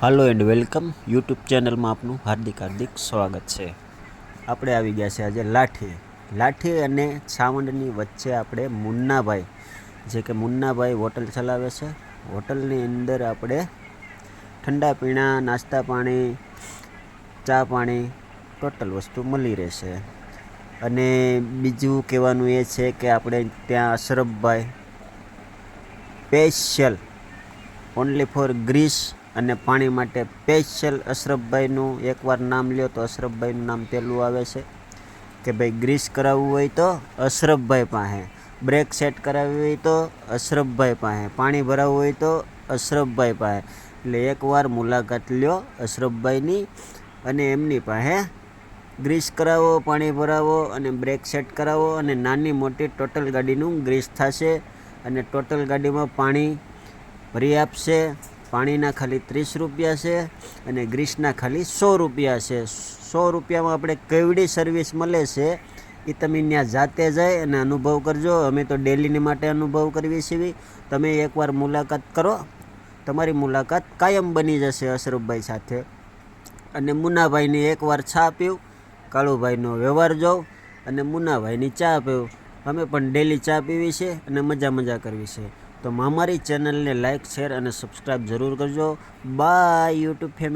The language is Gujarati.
હાલો એન્ડ વેલકમ યુટ્યુબ ચેનલમાં આપનું હાર્દિક હાર્દિક સ્વાગત છે. આપણે આવી ગયા છે આજે લાઠી લાઠી અને છાવંડની વચ્ચે આપણે મુન્નાભાઈ. જે કે મુન્નાભાઈ હોટલ ચલાવે છે. હોટલની અંદર આપણે ઠંડા પીણા, નાસ્તા પાણી, ચા પાણી, ટોટલ વસ્તુ મળી રહેશે. અને બીજું કહેવાનું એ છે કે આપણે ત્યાં Ashrafbhai special only for grease અને પાણી માટે સ્પેશિયલ અશરફભાઈનું એકવાર નામ લ્યો તો અશરફભાઈનું નામ પહેલું આવે છે. કે ભાઈ ગ્રીસ કરાવવું હોય તો અશરફભાઈ પાસે, બ્રેક સેટ કરાવવી હોય તો અશરફભાઈ પાસે, પાણી ભરાવવું હોય તો અશરફભાઈ પાસે. એટલે એકવાર મુલાકાત લ્યો અશરફભાઈની અને એમની પાસે ગ્રીસ કરાવો, પાણી ભરાવો અને બ્રેક સેટ કરાવો અને નાની મોટી ટોટલ ગાડીનું ગ્રીસ થશે અને ટોટલ ગાડીમાં પાણી ભરી આપશે. પાણીના ખાલી ત્રીસ રૂપિયા છે અને ગ્રીસના ખાલી સો રૂપિયા છે. સો રૂપિયામાં આપણે કેવડી સર્વિસ મળે છે એ તમે ત્યાં જાતે જાય અને અનુભવ કરજો. અમે તો ડેલીની માટે અનુભવ કરવી છીએ. તમે એકવાર મુલાકાત કરો. તમારી મુલાકાત કાયમ બની જશે અશરફભાઈ સાથે. અને મુનાભાઈની એકવાર ચા પીવું, કાળુભાઈનો વ્યવહાર જોઉં અને મુનાભાઈની ચા પીવું. અમે પણ ડેલી ચા પીવી છે અને મજા મજા કરવી છે. તો મામારી ચેનલને લાઇક શેર અને સબસ્ક્રાઈબ જરૂર કરજો. Bye YouTube family.